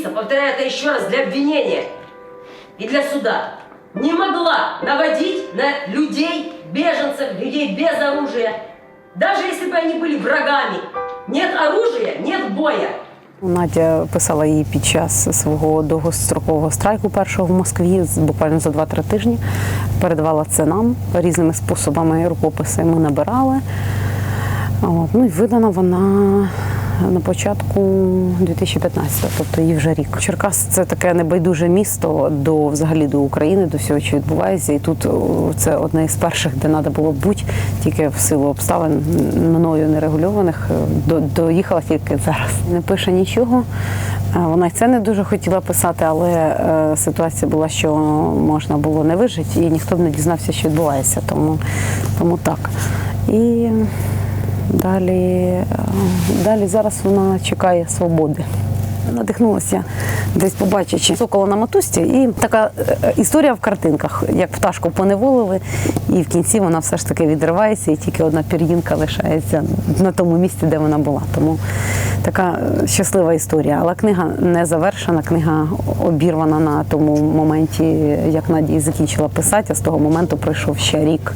юстиция, повторяю это еще раз, для обвинения и для суда, не могла наводить на людей, беженцев, людей без оружия, даже если бы они были врагами. Нет оружия, нет боя. Надя писала її під час свого довгострокового страйку першого в Москві, з- буквально за 2-3 тижні. Передавала це нам різними способами. Рукописи ми набирали. От. Ну і видана вона на початку 2015-го, тобто їй вже рік. Черкас це таке небайдуже місто до взагалі до України, до всього, що відбувається. І тут це одне із перших, де треба було бути, тільки в силу обставин мною нерегульованих. е, До, доїхала тільки зараз. Не пише нічого. Е, Вона й це не дуже хотіла писати, але е, ситуація була, що можна було не вижити, і ніхто б не дізнався, що відбувається. Тому, тому так. І Далі, е, далі зараз вона чекає свободи. Надихнулася десь побачачи сокола на матусті, і така е, історія в картинках, як пташку поневолили, і в кінці вона все ж таки відривається, і тільки одна пір'їнка лишається на тому місці, де вона була. Тому така е, щаслива історія. Але книга не завершена, книга обірвана на тому моменті, як Надія закінчила писати, а з того моменту пройшов ще рік.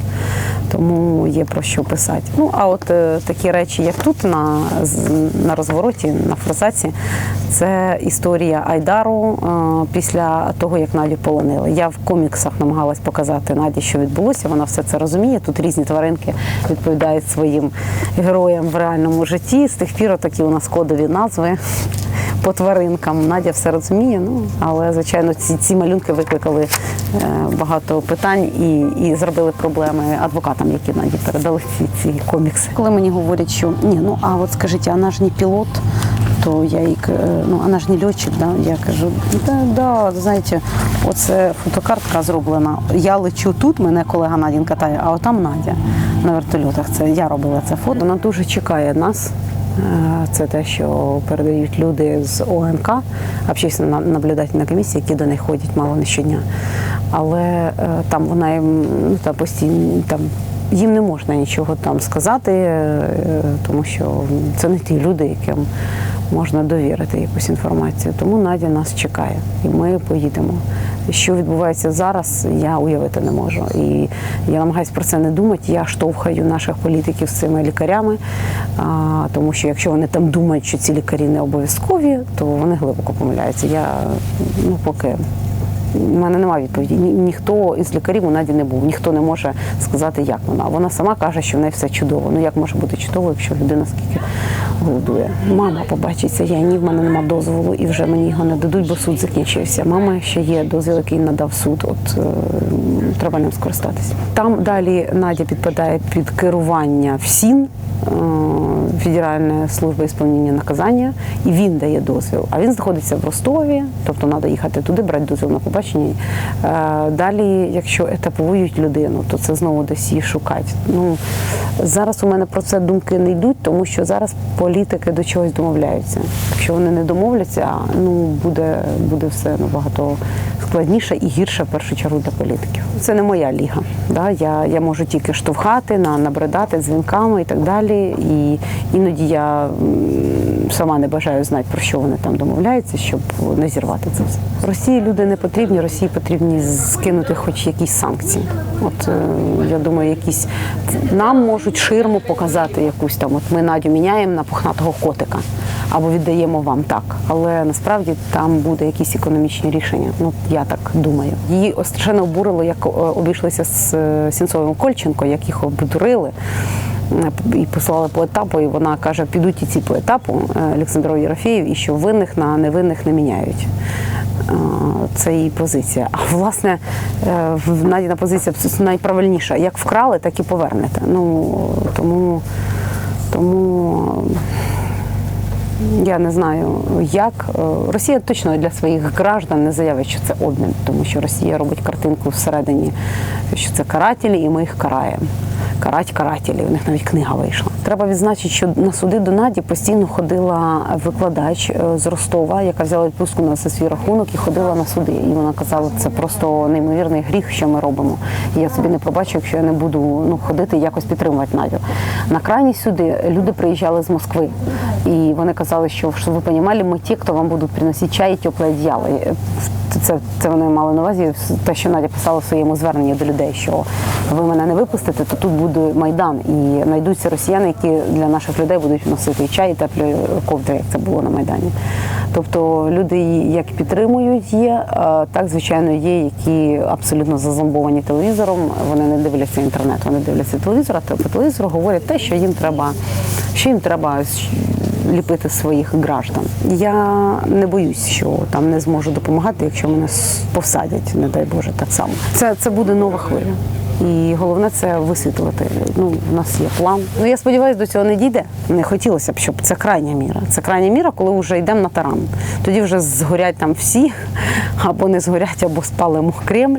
Тому є про що писати. Ну а от е, такі речі, як тут на, на розвороті, на форсаці, це історія Айдару е, після того, як Надю полонили. Я в коміксах намагалась показати Наді, що відбулося. Вона все це розуміє. Тут різні тваринки відповідають своїм героям в реальному житті. З тих пір такі у нас кодові назви. По тваринкам Надя все розуміє. Ну але звичайно, ці, ці малюнки викликали е, багато питань і, і зробили проблеми адвокатам, які Наді передали ці, ці комікси. Коли мені говорять, що ні, ну а от скажіть, а ж не пілот, то я їй е, ну вона ж не льотчик, да? я кажу, да, да, знаєте, оце фотокартка зроблена. Я лечу тут, мене колега Надін катає, а отам Надя на вертольотах. Це я робила це фото. Вона дуже чекає нас. Е, Це те, що передають люди з ОНК, общественно наблюдательна комісія, які до них ходять мало не щодня. Але е, там вона їм ну, та постійно там. Їм не можна нічого там сказати, тому що це не ті люди, яким можна довірити якусь інформацію. Тому Надя нас чекає, і ми поїдемо. Що відбувається зараз, я уявити не можу. І я намагаюся про це не думати. Я штовхаю наших політиків з цими лікарями, тому що якщо вони там думають, що ці лікарі не обов'язкові, то вони глибоко помиляються. Я ну поки. У мене немає відповіді. Ні, ніхто із лікарів у Наді не був, ніхто не може сказати, як вона. Вона сама каже, що в неї все чудово. Ну як може бути чудово, якщо людина скільки голодує? Мама побачиться, я ні, в мене нема дозволу, і вже мені його не дадуть, бо суд закінчився. Мама ще є дозвіл, який надав суд. От е, треба ним скористатися. Там далі Надя підпадає під керування ФСІН. Е, Федеральної служби ісполнення наказання, і він дає дозвіл. А він знаходиться в Ростові, тобто треба їхати туди, брати дозвіл на побачення. Е, Далі, якщо етаповують людину, то це знову десь її шукати. Ну зараз у мене про це думки не йдуть, тому що зараз політики до чогось домовляються. Якщо вони не домовляться, ну буде, буде все набагато складніше і гірше в першу чергу для політиків. Це не моя ліга. Да? Я, я можу тільки штовхати, набридати дзвінками і так далі. І іноді я сама не бажаю знати, про що вони там домовляються, щоб не зірвати це все. Росії люди не потрібні, Росії потрібні скинути хоч якісь санкції. От е, я думаю, якісь нам можуть ширму показати якусь там. От ми Надю міняємо на пухнатого котика або віддаємо вам так. Але насправді там буде якісь економічні рішення. Ну я так думаю. Її страшенно обурило, як е, обійшлися з е, Сінцовим Кольченко, як їх обдурили. Е, І послали по етапу, і вона каже, підуть і ці по етапу е, Олександров Єрофєєв, і що винних на невинних не міняють. Е, Це її позиція. А власне, Надіна позиція найправильніша. Як вкрали, так і повернете. Ну тому, тому я не знаю, як Росія точно для своїх граждан не заявить, що це обмін, тому що Росія робить картинку всередині, що це карателі, і ми їх караємо. Карать карателі. У них навіть книга вийшла. Треба відзначити, що на суди до Наді постійно ходила викладач е, з Ростова, яка взяла відпустку на свій рахунок і ходила на суди. І вона казала, це просто неймовірний гріх, що ми робимо. І я собі не пробачу, якщо я не буду ну, ходити якось підтримувати Надю. На крайні суди люди приїжджали з Москви. І вони казали, що щоб ви розуміли, ми ті, хто вам будуть приносити чай і тепле одіяло. І, Це, це вони мали на увазі те, що Надя писала в своєму зверненні до людей, що ви мене не випустите, то тут буде майдан, і знайдуться росіяни, які для наших людей будуть носити чай, і теплі ковдри, як це було на майдані. Тобто люди як підтримують є, так звичайно є, які абсолютно зазомбовані телевізором. Вони не дивляться інтернет, вони дивляться телевізор, а по телевізору говорять те, що їм треба, що їм треба ліпити своїх граждан. Я не боюсь, що там не зможу допомагати, якщо мене посадять, не дай Боже, так само. Це, це буде нова хвиля. І головне це висвітлити. Ну, у нас є план. Ну я сподіваюся, до цього не дійде. Не хотілося б, щоб це крайня міра. Це крайня міра, коли вже йдемо на таран. Тоді вже згорять там всі, або не згорять, або спалимо Кремль.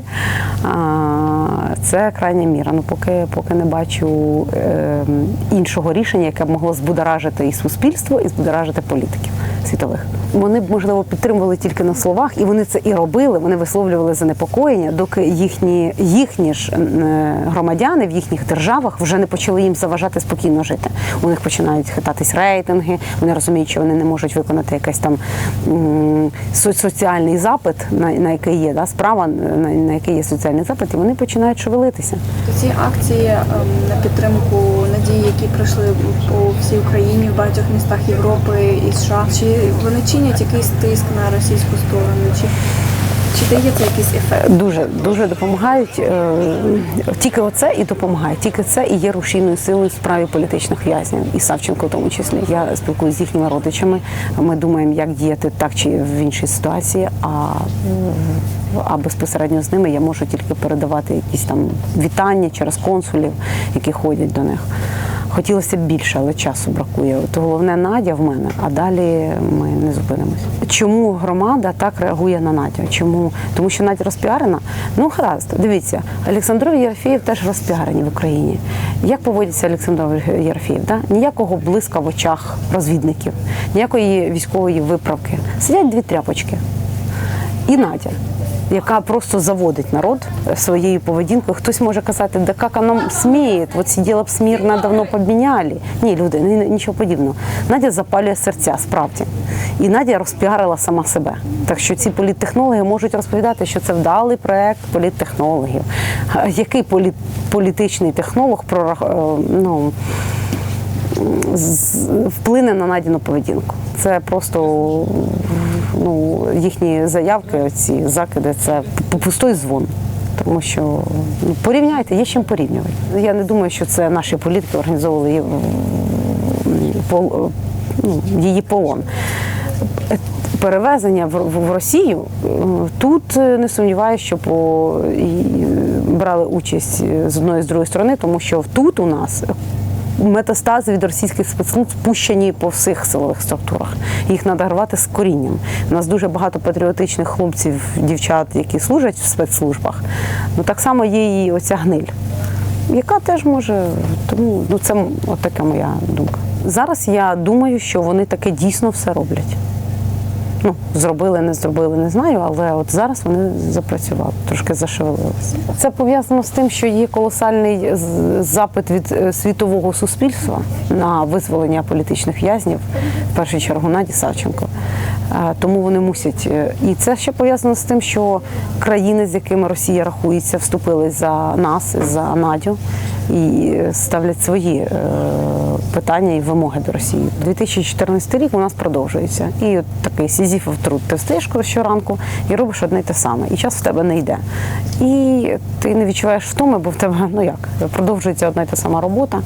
Це крайня міра. Ну поки, поки не бачу е, іншого рішення, яке б могло збудоражити і суспільство, і збудоражити політиків світових. Вони б можливо підтримували тільки на словах, і вони це і робили. Вони висловлювали занепокоєння, доки їхні їхні ж е, громадяни в їхніх державах вже не почали їм заважати спокійно жити. У них починають хитатись рейтинги. Вони розуміють, що вони не можуть виконати якийсь там соціальний запит, на, на який є да, справа, на, на який є соціальний запит, і вони починають шевелитися. Ці акції ем, на підтримку надії, які пройшли по всій Україні, в багатьох містах Європи і США, чи вони чинять якийсь тиск на російську сторону? Чи, чи дає це якийсь ефект? Дуже дуже допомагають. е, Тільки оце і допомагає. Тільки це і є рушійною силою в справі політичних в'язнів, і Савченко в тому числі. Я спілкуюся з їхніми родичами. Ми думаємо, як діяти так чи в іншій ситуації. А, а безпосередньо з ними я можу тільки передавати якісь там вітання через консулів, які ходять до них. Хотілося б більше, але часу бракує. От головне Надя в мене, а далі ми не зупинимось. Чому громада так реагує на Надю? Чому? Тому що Надя розпіарена? Ну гаразд, дивіться, Олександров Єрофєєв теж розпіарені в Україні. Як поводиться Олександров Єрофєєв? Да? Ніякого блиска в очах розвідників, ніякої військової виправки. Сидять дві тряпочки. І Надя, яка просто заводить народ своєю поведінкою. Хтось може казати, да як вона сміє, от сиділа б смірно, давно поміняли. Ні, люди, нічого подібного. Надя запалює серця, справді. І Надя розпіарила сама себе. Так що ці політтехнологи можуть розповідати, що це вдалий проект політтехнологів. Який полі- політичний технолог прорах- е, ну, вплине на Надіну поведінку. Це просто ну, їхні заявки, ці закиди, це пустой дзвон. Тому що ну, порівняйте, є чим порівнювати. Я не думаю, що це наші політики організовували її, ну, її полон. Е, Перевезення в, Росію тут е, не сумніваюся, що по, брали участь е, з одної з другої сторони, тому що тут у нас метастази від російських спецслужб спущені по всіх силових структурах. Їх треба рвати з корінням. У нас дуже багато патріотичних хлопців, дівчат, які служать в спецслужбах. Ну так само є і оця гниль, яка теж може. Тому ну це от така моя думка. Зараз я думаю, що вони таке дійсно все роблять. Ну, зробили, не зробили, не знаю, але от зараз вони запрацювали, трошки зашевелилися. Це пов'язано з тим, що є колосальний запит від е, світового суспільства на визволення політичних в'язнів, в першу чергу Наді Савченко. Е, Тому вони мусять. е, І це ще пов'язано з тим, що країни, з якими Росія рахується, вступили за нас, за Надю і ставлять свої е, питання і вимоги до Росії. 2014 рік у нас продовжується. І от такий сізіфов труд. Ти встаєш щоранку і робиш одне й те саме. І час в тебе не йде. І ти не відчуваєш втоми, бо в тебе ну як продовжується одна й та сама робота.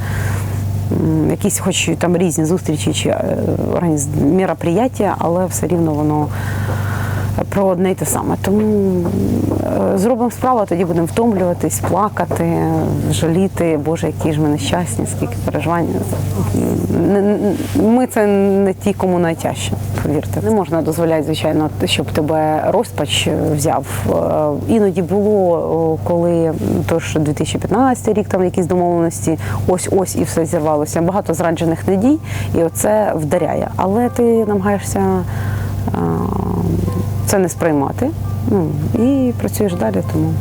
Якісь, хоч там різні зустрічі чи е, організ... мероприяття, але все рівно воно про одне й те саме. Тому зробимо справу, а тоді будемо втомлюватись, плакати, жаліти, Боже, які ж ми нещасні, скільки переживань. Ми це не ті, кому найтяжче, повірте. Не можна дозволяти, звичайно, щоб тебе розпач взяв. Е, Іноді було, коли тож 2015 рік там якісь домовленості, ось ось і все зірвалося. Багато зраджених надій, і оце вдаряє. Але ти намагаєшся е, це не сприймати. Ну і працюєш далі, тому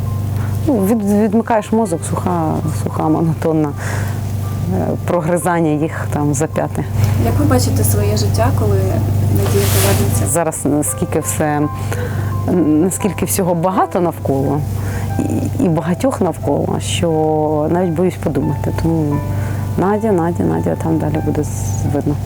ну, від, відмикаєш мозок, суха, суха, монотонна е, прогризання їх там зап'яти. Як ви бачите своє життя, коли надія повернеться? Зараз наскільки все наскільки всього багато навколо і, і багатьох навколо, що навіть боюсь подумати. Тому Надя, Надя, Надя, там далі буде видно.